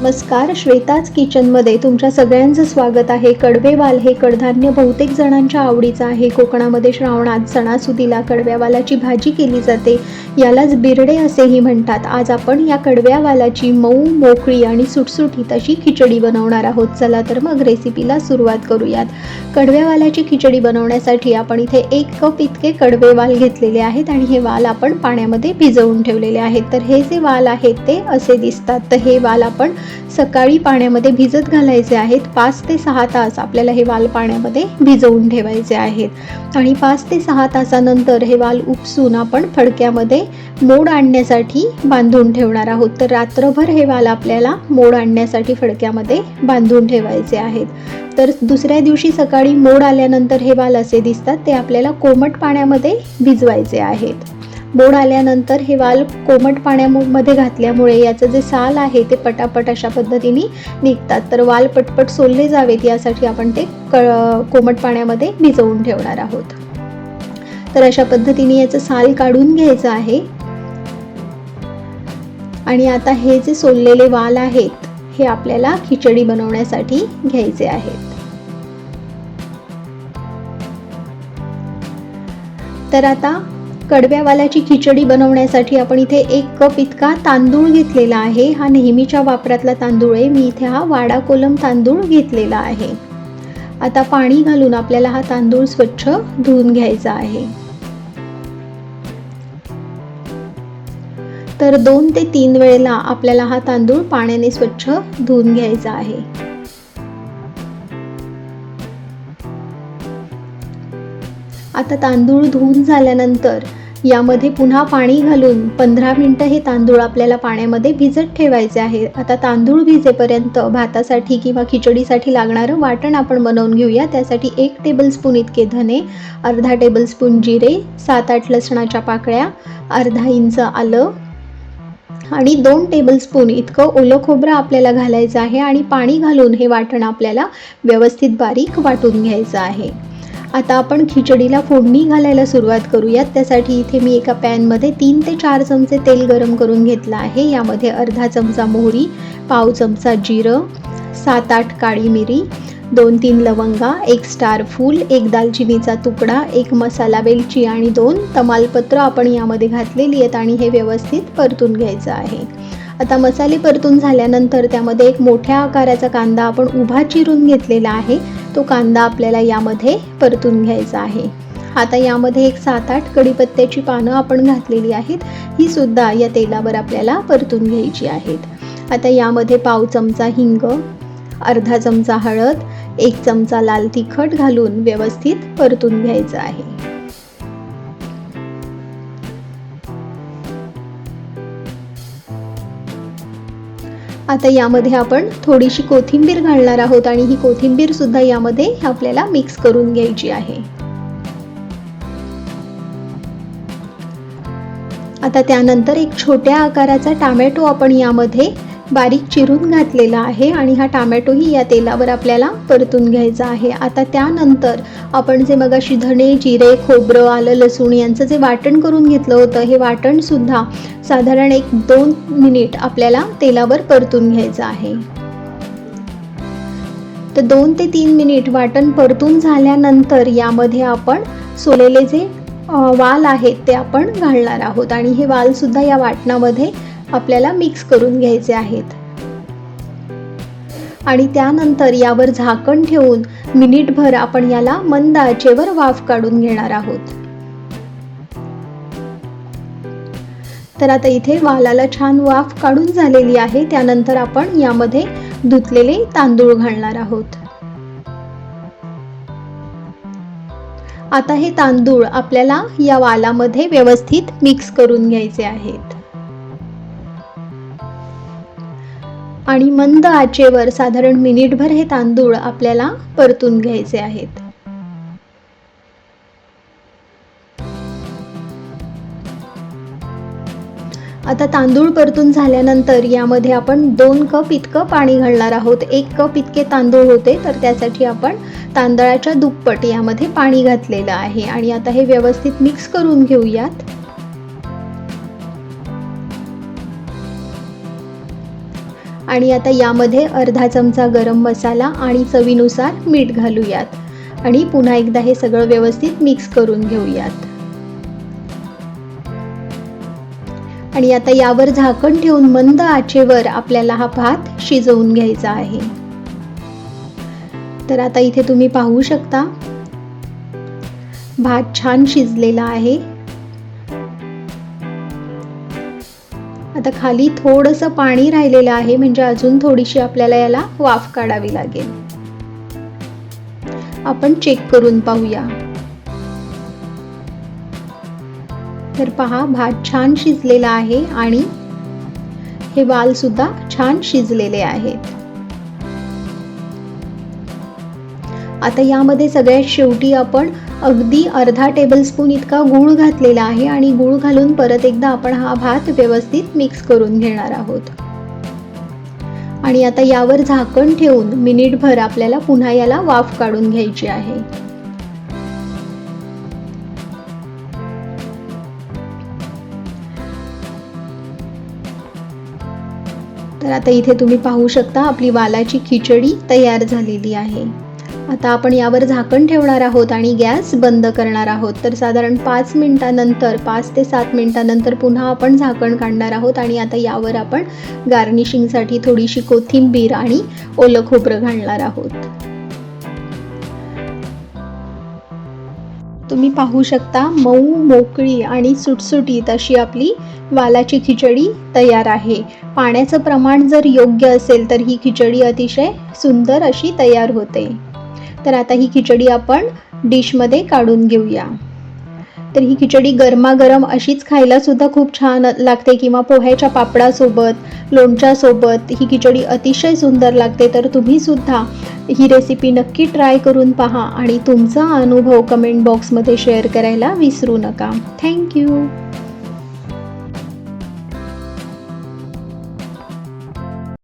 नमस्कार श्वेताच किचनमध्ये तुमच्या सगळ्यांचं स्वागत आहे. कडवेवाल हे कडधान्य बहुतेक जणांच्या आवडीचं आहे. कोकणामध्ये श्रावणात सणासुदीला कडव्यावालाची भाजी केली जाते. यालाच बिरडे असेही म्हणतात. आज आपण या कडव्या वालाची मऊ मोकळी आणि सुटसुटीत अशी खिचडी बनवणार आहोत. चला तर मग रेसिपीला सुरुवात करूयात. कडव्या वालाची खिचडी बनवण्यासाठी आपण इथे एक कप इतके कडवे वाल घेतलेले आहेत आणि हे वाल आपण पाण्यामध्ये भिजवून ठेवलेले आहेत. तर हे जे वाल आहेत ते असे दिसतात. तर हे वाल आपण सकाळी पाण्यामध्ये भिजत घालायचे आहेत. पाच ते सहा तास आपल्याला हे वाल पाण्यामध्ये भिजवून ठेवायचे आहेत. आणि पाच ते सहा तासानंतर हे वाल उपसून आपण फडक्यामध्ये मोड आणण्यासाठी बांधून ठेवणार आहोत. तर रात्रभर हे वाल आपल्याला मोड आणण्यासाठी फडक्यामध्ये बांधून ठेवायचे आहेत. तर दुसऱ्या दिवशी सकाळी मोड आल्यानंतर हे वाल असे दिसतात ते आपल्याला कोमट पाण्यामध्ये भिजवायचे आहेत. मोड आल्यानंतर हे वाल कोमट पाण्यामध्ये घातल्यामुळे याचं जे साल आहे ते पटापट अशा पद्धतीने निघतात. तर वाल पटपट सोलले जावेत यासाठी आपण ते क कोमट पाण्यामध्ये भिजवून ठेवणार आहोत. तर अशा पद्धतीने याचं साल काढून घ्यायचं आहे. आणि आता हे जे सोललेले वाल आहेत हे आपल्याला खिचडी बनवण्यासाठी घ्यायचे आहेत. तर आता कडव्यावाल्याची खिचडी बनवण्यासाठी आपण इथे एक कप इतका तांदूळ घेतलेला आहे. हा नेहमीच्या वापरातला तांदूळ आहे. मी इथे हा वाडा कोलम तांदूळ घेतलेला आहे. आता पाणी घालून आपल्याला हा तांदूळ स्वच्छ धुवून घ्यायचा आहे. तर दोन ते तीन वेळेला आपल्याला हा तांदूळ पाण्याने स्वच्छ धुवून घ्यायचा आहे. आता तांदूळ धुवून झाल्यानंतर यामध्ये पुन्हा पाणी घालून पंधरा मिनटं हे तांदूळ आपल्याला पाण्यामध्ये भिजत ठेवायचे आहे. आता तांदूळ भिजेपर्यंत भातासाठी किंवा खिचडीसाठी लागणारं वाटण आपण बनवून घेऊया. त्यासाठी एक टेबलस्पून इतके धने अर्धा टेबलस्पून जिरे सात आठ लसणाच्या पाकळ्या अर्धा इंच आलं आणि दोन टेबलस्पून इतकं ओलं खोबरं आपल्याला घालायचं आहे आणि पाणी घालून हे वाटण आपल्याला व्यवस्थित बारीक वाटून घ्यायचं आहे. आता आपण खिचडीला फोडणी घालायला सुरुवात करूयात. त्यासाठी इथे मी एका पॅनमध्ये तीन ते चार चमचे तेल गरम करून घेतलं आहे. यामध्ये अर्धा चमचा मोहरी पाव चमचा जिरं सात आठ काळी मिरी दोन तीन लवंगा एक स्टार फूल एक दालचिनीचा तुकडा एक मसाला वेलची आणि दोन तमालपत्र आपण यामध्ये घातलेली आहेत आणि हे व्यवस्थित परतून घ्यायचं आहे. आता मसाले परतून झाल्यानंतर त्यामध्ये एक मोठ्या आकाराचा कांदा आपण उभा चिरून घेतलेला आहे. तो कांदा आपल्याला यामध्ये परतून घ्यायचा आहे. आता यामध्ये एक सात आठ कढीपत्त्याची पानं आपण घातलेली आहेत. ही सुद्धा या तेलावर आपल्याला परतून घ्यायची आहेत. आता यामध्ये पाव चमचा हिंग अर्धा चमचा हळद एक चमचा लाल तिखट घालून व्यवस्थित परतून घ्यायचं आहे. आता यामध्ये आपण थोडीशी कोथिंबीर घालणार आहोत आणि ही कोथिंबीर सुद्धा यामध्ये आपल्याला मिक्स करून घ्यायची आहे. आता त्यानंतर एक छोट्या आकाराचा टामॅटो आपण यामध्ये बारीक चिरून घातलेला आहे आणि हा टामॅटोही या तेलावर आपल्याला परतून घ्यायचा आहे. आता त्यानंतर आपण जे मगाशी धणे जिरे खोबरं आलं लसूण यांचं जे वाटण करून घेतलं होतं हे वाटणसुद्धा साधारण एक दोन मिनिट आपल्याला तेलावर परतून घ्यायचं आहे. तर दोन ते तीन मिनिट वाटण परतून झाल्यानंतर यामध्ये आपण सोलेले जे वाल आहेत ते आपण घालणार आहोत. आणि हे वालसुद्धा या वाटणामध्ये आपल्याला मिक्स करून घ्यायचे आहेत. आणि त्यानंतर यावर झाकण ठेवून मिनिटभर आपण याला मंद आचेवर वाफ काढून घेणार आहोत. तर आता इथे वालाला छान वाफ काढून झालेली आहे. त्यानंतर आपण यामध्ये धुतलेले तांदूळ घालणार आहोत. आता हे तांदूळ आपल्याला या वालामध्ये व्यवस्थित मिक्स करून घ्यायचे आहेत. आणि मंद आचेवर साधारण मिनिटभर हे तांदूळ आपल्याला परतून घ्यायचे आहेत. आता तांदूळ परतून झाल्यानंतर यामध्ये आपण दोन कप इतकं पाणी घालणार आहोत. एक कप इतके तांदूळ होते तर त्यासाठी आपण तांदळाच्या दुप्पट यामध्ये पाणी घातलेलं आहे. आणि आता हे व्यवस्थित मिक्स करून घेऊयात. आणि आता यामध्ये अर्धा चमचा गरम मसाला आणि चवीनुसार मीठ घालूयात. आणि पुन्हा एकदा हे सगळं व्यवस्थित मिक्स करून घेऊयात. आणि आता यावर झाकण ठेवून मंद आचेवर आपल्याला हा भात शिजवून घ्यायचा आहे. तर आता इथे तुम्ही पाहू शकता भात छान शिजलेला आहे. आता खाली थोडंसं पाणी राहिलेलं आहे म्हणजे अजून थोडीशी आपल्याला याला वाफ काढावी लागेल. आपण चेक करून पाहूया. तर पहा भात छान शिजलेला आहे आणि हे वाल सुद्धा छान शिजलेले आहेत. आता यामध्ये सगळ्यात शेवटी आपण अगदी अर्धा टेबलस्पून इतका गूळ घातलेला आहे आणि गूळ घालून परत एकदा आपण हा भात व्यवस्थित मिक्स करून घेणार आहोत. आणि आता यावर झाकण ठेवून मिनिटभर आपल्याला पुन्हा याला वाफ काढून घ्यायची आहे. तर आता इथे तुम्ही पाहू शकता आपली वालाची खिचडी तयार झालेली आहे. आता आपण यावर झाकण ठेवणार आहोत आणि गॅस बंद करणार आहोत. तर साधारण पाच मिनिटानंतर पाच ते सात मिनिटानंतर पुन्हा आपण झाकण काढणार आहोत आणि आता यावर आपण गार्निशिंगसाठी थोडीशी कोथिंबीर आणि ओलं खोबरं घालणार आहोत. तुम्ही पाहू शकता मऊ मोकळी आणि सुटसुटीत अशी आपली वालाची खिचडी तयार आहे. पाण्याचं प्रमाण जर योग्य असेल तर ही खिचडी अतिशय सुंदर अशी तयार होते. तर आता ही खिचडी आपण डिशमध्ये काढून घेऊया. तर ही खिचडी गरमागरम अशीच खायला सुद्धा खूप छान लागते किंवा पोह्याच्या पापडासोबत लोणच्यासोबत ही खिचडी अतिशय सुंदर लागते. तर तुम्ही सुद्धा ही रेसिपी नक्की ट्राय करून पहा आणि तुमचा अनुभव कमेंट बॉक्समध्ये शेअर करायला विसरू नका. थँक्यू